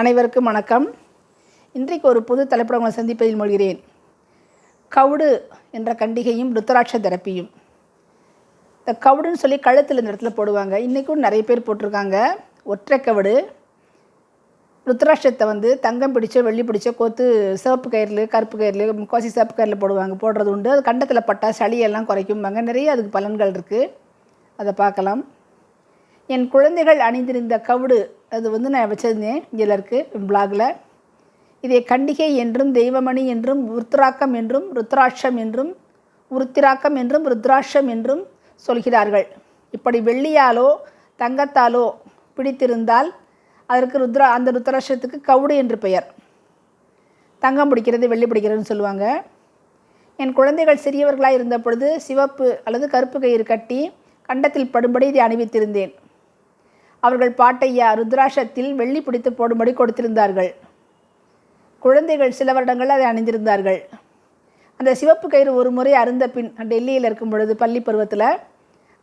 அனைவருக்கும் வணக்கம். இன்றைக்கு ஒரு புது தலைப்பட உங்களை சந்திப்பதில் மொழிகிறேன். கவுடு என்ற கண்டிகையும் ருத்ராட்ச தெரப்பியும். இந்த கவுடுன்னு சொல்லி கழுத்தில் இந்த இடத்துல போடுவாங்க. இன்றைக்கும் நிறைய பேர் போட்டிருக்காங்க. ஒற்றை கவுடு. ருத்ராட்சத்தை வந்து தங்கம் பிடிச்சோ வெள்ளி பிடிச்சோ கோத்து சிவப்பு கயிறில் கருப்பு கயிறில் கோசி சிவப்பு கயிறில் போடுவாங்க. போடுறது உண்டு. அது கண்டத்தில் பட்டா சளியெல்லாம் குறைக்கும்பாங்க. நிறைய அதுக்கு பலன்கள் இருக்குது அதை பார்க்கலாம். என் குழந்தைகள் அணிந்திருந்த கவுடு அது வந்து நான் வச்சிருந்தேன் இதில் இருக்குது பிளாகில் இதை கண்டிகை என்றும் தெய்வமணி என்றும் உருத்ராக்கம் என்றும் ருத்ராட்சம் என்றும் உருத்திராக்கம் என்றும் ருத்ராட்சம் என்றும் சொல்கிறார்கள். இப்படி வெள்ளியாலோ தங்கத்தாலோ பிடித்திருந்தால் அதற்கு ருத்ரா அந்த ருத்ராட்சத்துக்கு கவுடு என்று பெயர். தங்கம் பிடிக்கிறது வெள்ளி பிடிக்கிறதுன்னு சொல்லுவாங்க. என் குழந்தைகள் சிறியவர்களாக இருந்த பொழுது சிவப்பு அல்லது கருப்பு கயிறு கட்டி கண்டத்தில் படும்படி இதை அணிவித்திருந்தேன். அவர்கள் பாட்டையா ருத்ராட்சத்தில் வெள்ளி பிடித்து போடும்படி கொடுத்திருந்தார்கள். குழந்தைகள் சில வருடங்கள் அதை அணிந்திருந்தார்கள். அந்த சிவப்பு கயிறு ஒரு முறை அருந்த பின் டெல்லியில் இருக்கும் பொழுது பள்ளி பருவத்தில்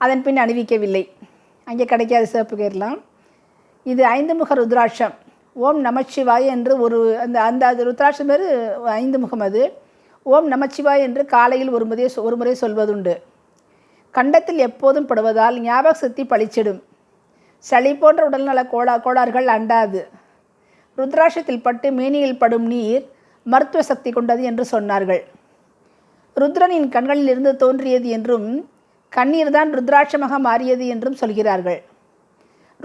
அதன் பின் அணிவிக்கவில்லை. அங்கே கிடைக்காத சிவப்பு கயிறுலாம். இது ஐந்து முக ருத்ராட்சம். ஓம் நமச்சிவாய் என்று ஒரு அந்த அந்த அது ருத்ராட்சம் பேர் ஐந்து முகம் அது. ஓம் நமச்சிவாய் என்று காலையில் ஒரு முறை ஒரு முறை சொல்வதுண்டு. கண்டத்தில் எப்போதும் படுவதால் ஞாபக சக்தி பளிச்சிடும். சளி போன்ற உடல்நல கோளா கோளாறுகள் அண்டாது. ருத்ராட்சத்தில் பட்டு மேனியில் படும் நீர் மருத்துவ சக்தி கொண்டது என்று சொன்னார்கள். ருத்ரனின் கண்களிலிருந்து தோன்றியது என்றும் கண்ணீர் தான் ருத்ராட்சமாக மாறியது என்றும் சொல்கிறார்கள்.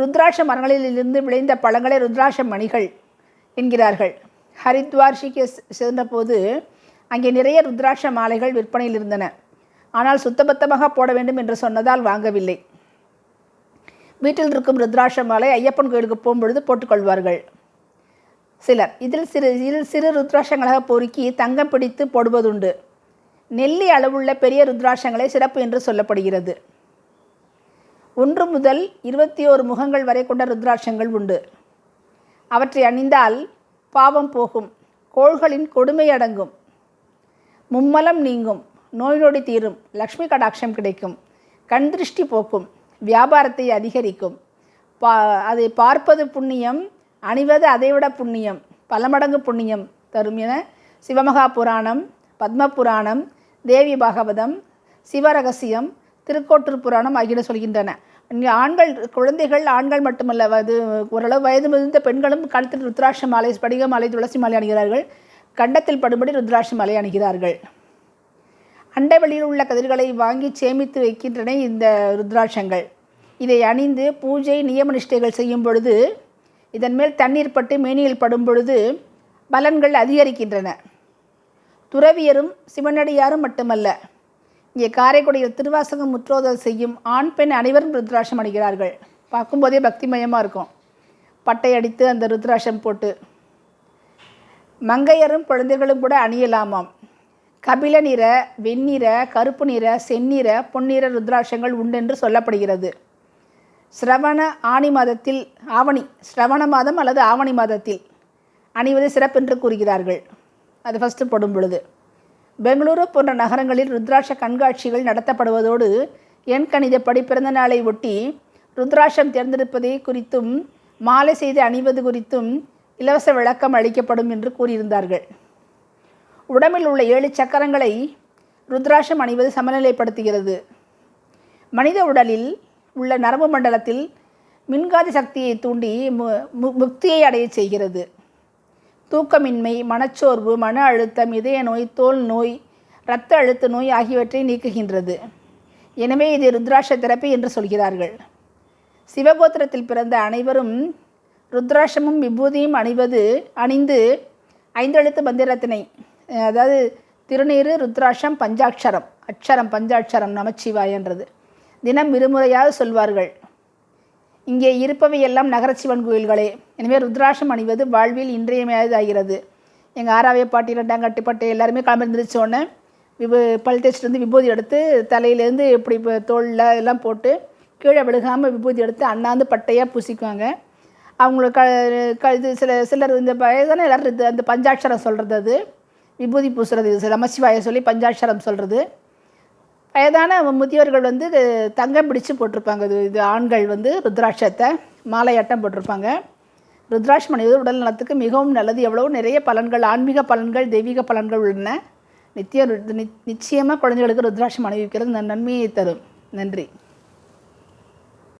ருத்ராட்ச மரங்களிலிருந்து விளைந்த பழங்களே ருத்ராட்ச மணிகள் என்கிறார்கள். ஹரித்வார் ஷிகேஷ் சென்றபோது அங்கே நிறைய ருத்ராட்ச மாலைகள் விற்பனையில் இருந்தன. ஆனால் சுத்தபத்தமாக போட வேண்டும் என்று சொன்னதால் வாங்கவில்லை. வீட்டில் இருக்கும் ருத்ராட்ச மாலை ஐயப்பன் கோயிலுக்கு போகும்பொழுது போட்டுக்கொள்வார்கள். சிலர். இதில் சிறு இதில் சிறு ருத்ராட்சங்களாக பொறுக்கி தங்கம் பிடித்து போடுவதுண்டு. நெல்லி அளவுள்ள பெரிய ருத்ராட்சங்களே சிறப்பு என்று சொல்லப்படுகிறது. ஒன்று முதல் இருபத்தி ஓரு முகங்கள் வரை கொண்ட ருத்ராட்சங்கள் உண்டு. அவற்றை அணிந்தால் பாவம் போகும். கோள்களின் கொடுமை அடங்கும். மும்மலம் நீங்கும். நோய் நொடி தீரும். லக்ஷ்மி கடாட்சம் கிடைக்கும். கண் திருஷ்டி போக்கும். வியாபாரத்தை அதிகரிக்கும். பா அதை பார்ப்பது புண்ணியம் அணிவது அதைவிட புண்ணியம் பல மடங்கு புண்ணியம் தரும் என சிவமகா புராணம் பத்ம புராணம் தேவி பாகவதம் சிவரகசியம் திருக்கோட்டூர் புராணம் ஆகியன சொல்கின்றன. இங்கே ஆண்கள் குழந்தைகள் ஆண்கள் மட்டுமல்ல அது ஓரளவு வயது முதிர்ந்த பெண்களும் கழுத்தில் ருத்ராட்ச மாலை ஸ்படிக மாலை துளசி மாலை அணிகிறார்கள். கண்டத்தில் படும்படி ருத்ராட்ச மாலை அணிகிறார்கள். அண்டை வெளியில் உள்ள கதிர்களை வாங்கி சேமித்து வைக்கின்றன இந்த ருத்ராட்சங்கள். இதை அணிந்து பூஜை நியம நிஷ்டைகள் செய்யும் பொழுது இதன் மேல் தண்ணீர் பட்டு மேனியில் படும் பொழுது பலன்கள் அதிகரிக்கின்றன. துறவியரும் சிவனடியாரும் மட்டுமல்ல இங்கே காரைக்குடியில் திருவாசகம் முற்றோதல் செய்யும் ஆண் பெண் அனைவரும் ருத்ராட்சம் அணிகிறார்கள். பார்க்கும்போதே பக்திமயமாக இருக்கும். பட்டை அடித்து அந்த ருத்ராட்சம் போட்டு மங்கையரும் குழந்தைகளும் கூட அணியலாமாம். கபில நிற வெண்ணிற கருப்பு நிற செந்நிற பொன்னிற ருத்ராட்சங்கள் உண்டென்று சொல்லப்படுகிறது. சிரவண ஆணி மாதத்தில் ஆவணி சிரவண மாதம் அல்லது ஆவணி மாதத்தில் அணிவது சிறப்பென்று கூறுகிறார்கள். அது ஃபஸ்ட்டு போடும் பொழுது. பெங்களூரு போன்ற நகரங்களில் ருத்ராட்ச கண்காட்சிகள் நடத்தப்படுவதோடு எண் கணிதப்படி பிறந்த நாளை ஒட்டி ருத்ராட்சம் தேர்ந்தெடுப்பதை குறித்தும் மாலை செய்து அணிவது குறித்தும் இலவச விளக்கம் அளிக்கப்படும் என்று கூறியிருந்தார்கள். உடம்பில் உள்ள ஏழு சக்கரங்களை ருத்ராட்சம் அணிவது சமநிலைப்படுத்துகிறது. மனித உடலில் உள்ள நரம்பு மண்டலத்தில் மின்காதி சக்தியை தூண்டி மு மு- முக்தியை அடையச் செய்கிறது. தூக்கமின்மை மனச்சோர்வு மன அழுத்தம் இதய நோய் தோல் நோய் இரத்த அழுத்த நோய் ஆகியவற்றை நீக்குகின்றது. எனவே இது ருத்ராட்ச தெரப்பி என்று சொல்கிறார்கள். சிவகோத்திரத்தில் பிறந்த அனைவரும் ருத்ராட்சமும் விபூதியும் அணிவது அணிந்து ஐந்தெழுத்து மந்திரத்தினை அதாவது திருநீறு ருத்ராட்சம் பஞ்சாட்சரம் அட்சரம் பஞ்சாட்சரம் நமச்சிவாயன்றது. தினம் இருமுறையாக சொல்வார்கள். இங்கே இருப்பவை எல்லாம் நகரச்சிவன் கோயில்களே. எனவே ருத்ராட்சம் அணிவது வாழ்வில் இன்றியமையாததாகிறது. எங்கள் ஆறாவே பாட்டி ரெண்டாம் பாட்டி எல்லாருமே கிளம்பிருந்துருச்சோடனே விபு பல் தேய்ச்சிட்டு விபூதி எடுத்து தலையிலேருந்து இப்படி இப்போ தோளில் எல்லாம் போட்டு கீழே விழுகாமல் விபூதி எடுத்து அண்ணாந்து பட்டையாக பூசிக்குவாங்க. அவங்களுக்கு க இது சில சிலர் இந்த வயதான எல்லாரும் இது அந்த பஞ்சாட்சரம் சொல்கிறது அது. விபூதி பூசுறது இது நமசிவாய சொல்லி பஞ்சாட்சரம் சொல்கிறது வயதான முதியோர்கள் வந்து தங்கம் பிடிச்சு போட்டிருப்பாங்க. இது இது ஆண்கள் வந்து ருத்ராட்சத்தை மாலையாட்டம் போட்டிருப்பாங்க. ருத்ராட்சம் அணிவது உடல் நலத்துக்கு மிகவும் நல்லது. எவ்வளவோ நிறைய பலன்கள் ஆன்மீக பலன்கள் தெய்வீக பலன்கள் உள்ளன. நித்திய நிச்சயமாக குழந்தைகளுக்கு ருத்ராட்சம் அணிவிக்கிறது நன்மையை தரும். நன்றி.